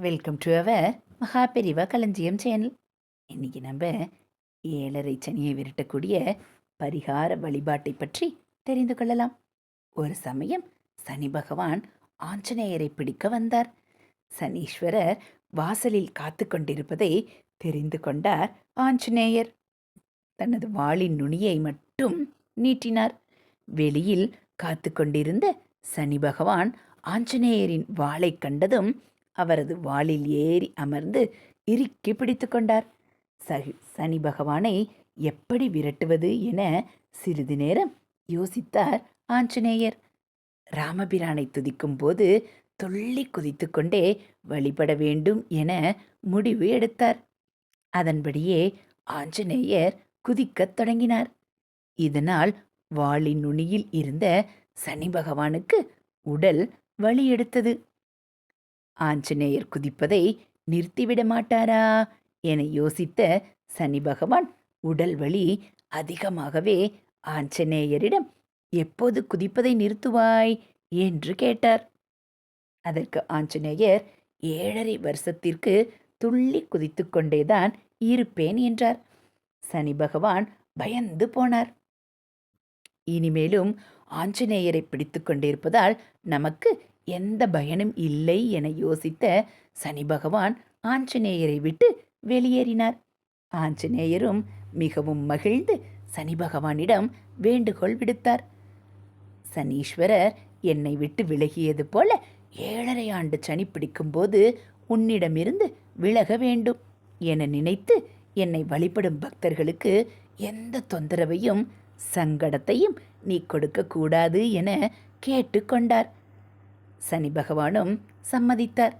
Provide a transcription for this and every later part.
Welcome to our Maha Periyava களஞ்சியம் channel இன்றைக்கி நம்ம ஏழரை சனியை விரட்டக்கூடிய பரிகார வழிபாட்டை பற்றி தெரிந்து கொள்ளலாம். ஒரு சமயம் சனி பகவான் ஆஞ்சநேயரை பிடிக்க வந்தார். சனீஸ்வரர் வாசலில் காத்து கொண்டிருப்பதை தெரிந்து கொண்டார் ஆஞ்சநேயர். தனது வாளின் நுனியை மட்டும் நீட்டினார். வெளியில் காத்து கொண்டிருந்த சனி பகவான் ஆஞ்சநேயரின் வாளை கண்டதும் அவரது வாளில் ஏறி அமர்ந்து இறுக்கி பிடித்து கொண்டார். சகி சனி பகவானை எப்படி விரட்டுவது என சிறிது நேரம் யோசித்தார் ஆஞ்சநேயர். ராமபிரானை துதிக்கும் போது துள்ளி குதித்துக்கொண்டே வழிபட வேண்டும் என முடிவு எடுத்தார். அதன்படியே ஆஞ்சநேயர் குதிக்கத் தொடங்கினார். இதனால் வாளின் நுனியில் இருந்த சனி பகவானுக்கு உடல் வலி எடுத்தது. ஆஞ்சநேயர் குதிப்பதை நிறுத்திவிட மாட்டாரா? என யோசித்த சனி பகவான் உடல் வலி அதிகமாகவே ஆஞ்சநேயரிடம் எப்போது குதிப்பதை நிறுத்துவாய்? என்று கேட்டார். அதற்கு ஆஞ்சநேயர் ஏழரை வருஷத்திற்கு துள்ளி குதித்து கொண்டேதான் இருப்பேன் என்றார். சனி பகவான் பயந்து போனார். இனிமேலும் ஆஞ்சநேயரை பிடித்து கொண்டிருப்பதால் நமக்கு எந்த பயனும் இல்லை என யோசித்த சனி பகவான் ஆஞ்சநேயரை விட்டு வெளியேறினார். ஆஞ்சநேயரும் மிகவும் மகிழ்ந்து சனி பகவானிடம் வேண்டுகோள் விடுத்தார். சனீஸ்வரர் என்னை விட்டு விலகியது போல ஏழரை ஆண்டு சனி பிடிக்கும்போது உன்னிடமிருந்து விலக வேண்டும் என நினைத்து என்னை வழிபடும் பக்தர்களுக்கு எந்த தொந்தரவையும் சங்கடத்தையும் நீ கொடுக்கக்கூடாது என கேட்டுக்கொண்டார். சனி பகவானும் சம்மதித்தார்.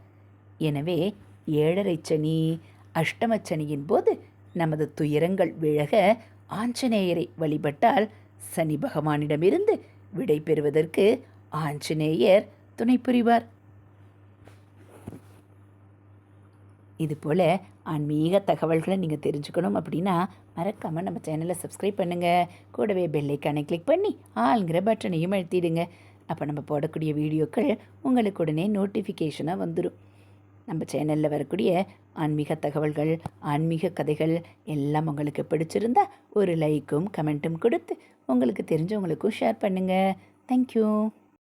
எனவே ஏழரை சனி அஷ்டமச்சனியின் போது நமது துயரங்கள் விலக ஆஞ்சநேயரை வழிபட்டால் சனி பகவானிடமிருந்து விடை பெறுவதற்கு ஆஞ்சநேயர் துணை புரிவார். இதுபோல் ஆன்மீக தகவல்களை நீங்கள் தெரிஞ்சுக்கணும் அப்படின்னா மறக்காமல் நம்ம சேனலை சப்ஸ்கிரைப் பண்ணுங்கள் கூடவே பெல்லைக்கானை கிளிக் பண்ணி ஆளுங்கிற பட்டனையும் அழுத்திடுங்க. அப்போ நம்ம போடக்கூடிய வீடியோக்கள் உங்களுக்கு உடனே நோட்டிஃபிகேஷனாக வந்துடும் நம்ம சேனலில் வரக்கூடிய ஆன்மீக தகவல்கள் ஆன்மீக கதைகள் எல்லாம் உங்களுக்கு பிடிச்சிருந்தா ஒரு லைக்கும் கமெண்ட்டும் கொடுத்து உங்களுக்கு தெரிஞ்சவங்களுக்கும் ஷேர் பண்ணுங்கள் தேங்க்யூ